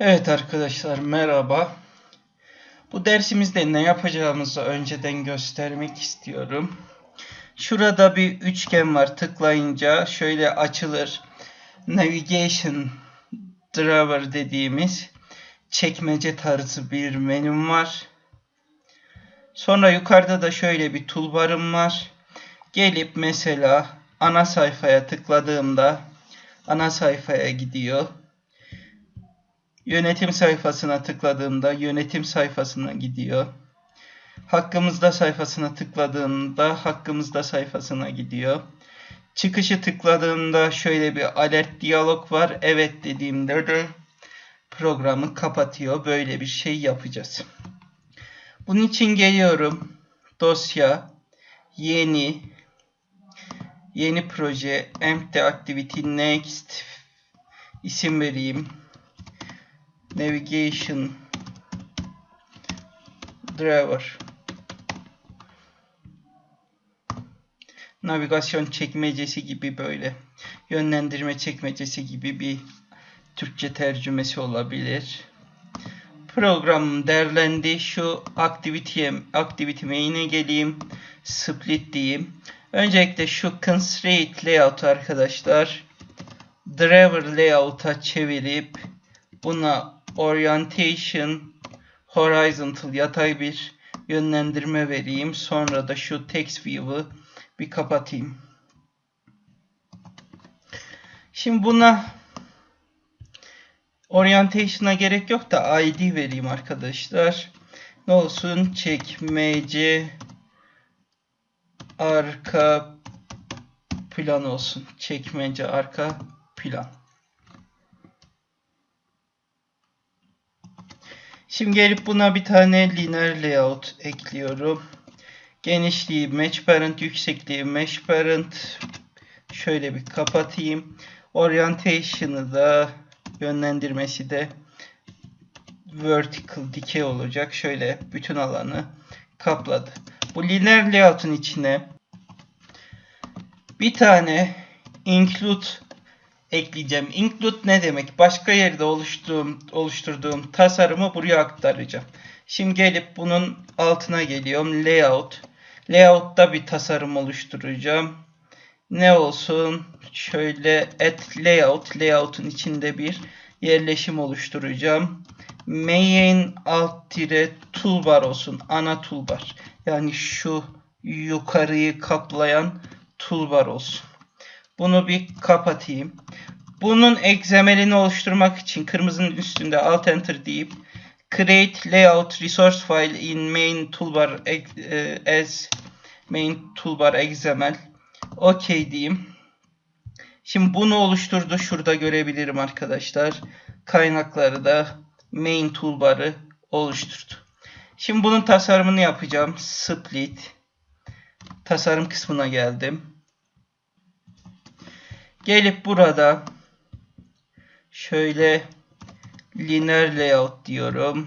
Evet arkadaşlar merhaba. Bu dersimizde ne yapacağımızı önceden göstermek istiyorum. Şurada bir üçgen var. Tıklayınca şöyle açılır. Navigation Driver dediğimiz çekmece tarzı bir menüm var. Sonra yukarıda da şöyle bir toolbarım var. Gelip mesela ana sayfaya tıkladığımda ana sayfaya gidiyor. Yönetim sayfasına tıkladığımda yönetim sayfasına gidiyor. Hakkımızda sayfasına tıkladığımda hakkımızda sayfasına gidiyor. Çıkışı tıkladığımda şöyle bir alert diyalog var. Evet dediğimde de programı kapatıyor. Böyle bir şey yapacağız. Bunun için geliyorum. Dosya, yeni, yeni proje, empty activity, next, isim vereyim. Navigation driver navigasyon çekmecesi gibi böyle yönlendirme çekmecesi gibi bir Türkçe tercümesi olabilir. Program derlendi. Şu activity'ye activity main'e geleyim. Split diyeyim. Öncelikle şu constraint layout arkadaşlar driver layout'a çevirip buna orientation horizontal yatay bir yönlendirme vereyim. Sonra da şu text view'ı bir kapatayım. Şimdi buna orientation'a gerek yok da ID vereyim arkadaşlar. Ne olsun? Çekmece arka plan olsun. Çekmece arka plan. Şimdi gelip buna bir tane linear layout ekliyorum. Genişliği match parent, yüksekliği match parent. Şöyle bir kapatayım. Orientation'ı da yönlendirmesi de vertical dikey olacak. Şöyle bütün alanı kapladı. Bu linear layout'un içine bir tane include ekleyeceğim. Include ne demek? Başka yerde oluşturduğum, oluşturduğum tasarımı buraya aktaracağım. Şimdi gelip bunun altına geliyorum. Layout. Layout'ta bir tasarım oluşturacağım. Ne olsun? Şöyle add layout. Layout'un içinde bir yerleşim oluşturacağım. Main alt tire toolbar olsun. Ana toolbar. Yani şu yukarıyı kaplayan toolbar olsun. Bunu bir kapatayım. Bunun egzemelini oluşturmak için kırmızının üstünde Alt Enter deyip Create Layout Resource File in Main Toolbar e, as Main Toolbar XML OK diyeyim. Şimdi bunu oluşturdu. Şurada görebilirim arkadaşlar. Kaynakları da Main Toolbar'ı oluşturdu. Şimdi bunun tasarımını yapacağım. Split. Tasarım kısmına geldim. Gelip burada şöyle linear layout diyorum.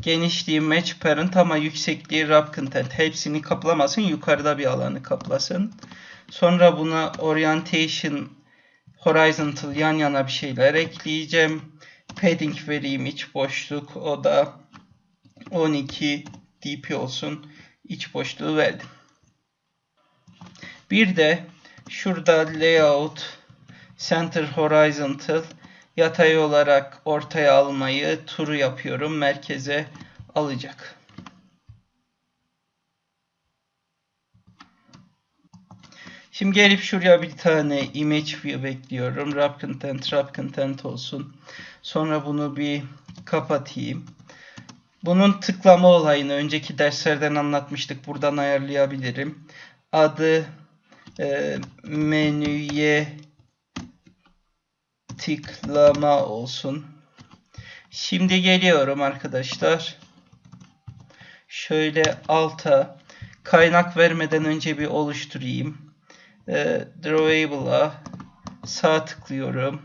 Genişliği match parent ama yüksekliği wrap content. Hepsini kaplamasın. Yukarıda bir alanı kaplasın. Sonra buna orientation horizontal yan yana bir şeyler ekleyeceğim. Padding vereyim iç boşluk. O da 12 dp olsun. İç boşluğu verdim. Bir de Şurada layout center horizontal yatay olarak ortaya almayı turu yapıyorum. Merkeze alacak. Şimdi gelip şuraya bir tane image view bekliyorum. Wrap content, wrap content olsun. Sonra bunu bir kapatayım. Bunun tıklama olayını önceki derslerden anlatmıştık. Buradan ayarlayabilirim. Adı e, menüye tıklama olsun. Şimdi geliyorum arkadaşlar. Şöyle alta kaynak vermeden önce bir oluşturayım. E, Drawable'a sağ tıklıyorum.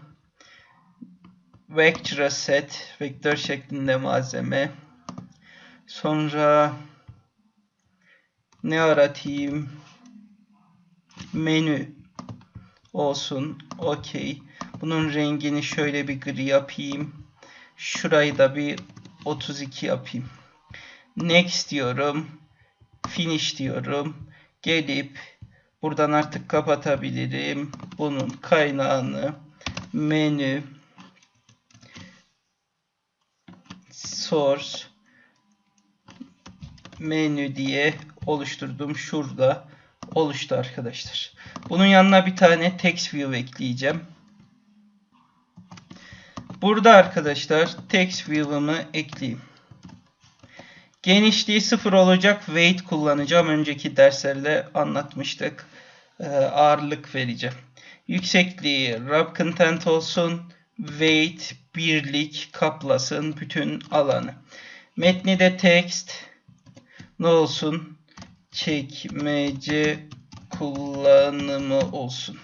Vector set, vektör şeklinde malzeme. Sonra ne aratayım? menü olsun. Okey. Bunun rengini şöyle bir gri yapayım. Şurayı da bir 32 yapayım. Next diyorum. Finish diyorum. Gelip buradan artık kapatabilirim. Bunun kaynağını menü source menü diye oluşturdum. Şurada oluştu arkadaşlar. Bunun yanına bir tane text view ekleyeceğim. Burada arkadaşlar text view'ımı ekleyeyim. Genişliği sıfır olacak weight kullanacağım. Önceki derslerde anlatmıştık. Ee, ağırlık vereceğim. Yüksekliği wrap content olsun. Weight birlik kaplasın bütün alanı. Metni de text ne olsun? Çekmece kullanımı olsun.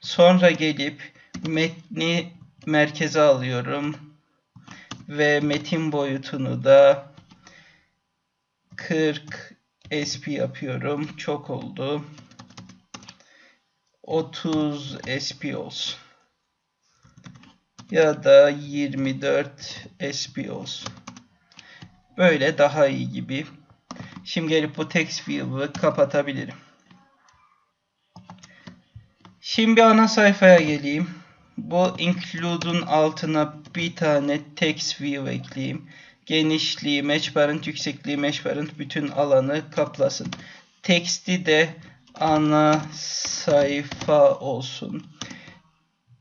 Sonra gelip metni merkeze alıyorum. Ve metin boyutunu da 40 SP yapıyorum. Çok oldu. 30 SP olsun. Ya da 24 SP olsun. Böyle daha iyi gibi. Şimdi gelip bu text view'ı kapatabilirim. Şimdi ana sayfaya geleyim. Bu include'un altına bir tane text view ekleyeyim. Genişliği, match parent, yüksekliği, match parent bütün alanı kaplasın. Text'i de ana sayfa olsun.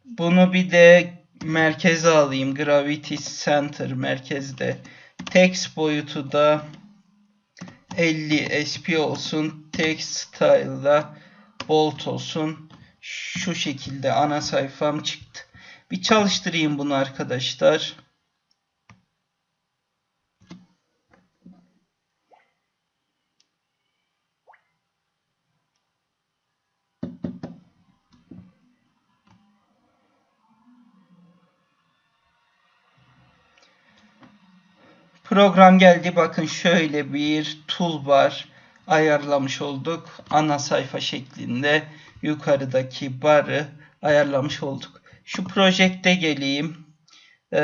Bunu bir de merkeze alayım. Gravity Center merkezde. Text boyutu da 50 SP olsun. Text style'da bold olsun. Şu şekilde ana sayfam çıktı. Bir çalıştırayım bunu arkadaşlar. Program geldi. Bakın şöyle bir toolbar ayarlamış olduk. Ana sayfa şeklinde yukarıdaki barı ayarlamış olduk. Şu projekte geleyim. Ee,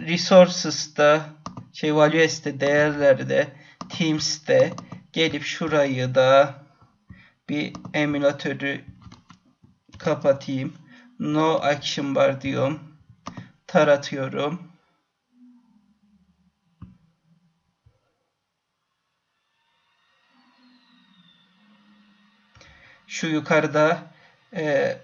Resources'ta, şey Values'te, değerlerde, Teams'te gelip şurayı da bir emülatörü kapatayım. No Action Bar diyorum. Taratıyorum. Şu yukarıda e,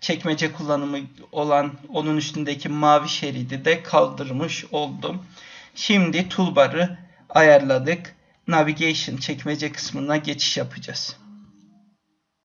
çekmece kullanımı olan onun üstündeki mavi şeridi de kaldırmış oldum. Şimdi toolbar'ı ayarladık. Navigation çekmece kısmına geçiş yapacağız.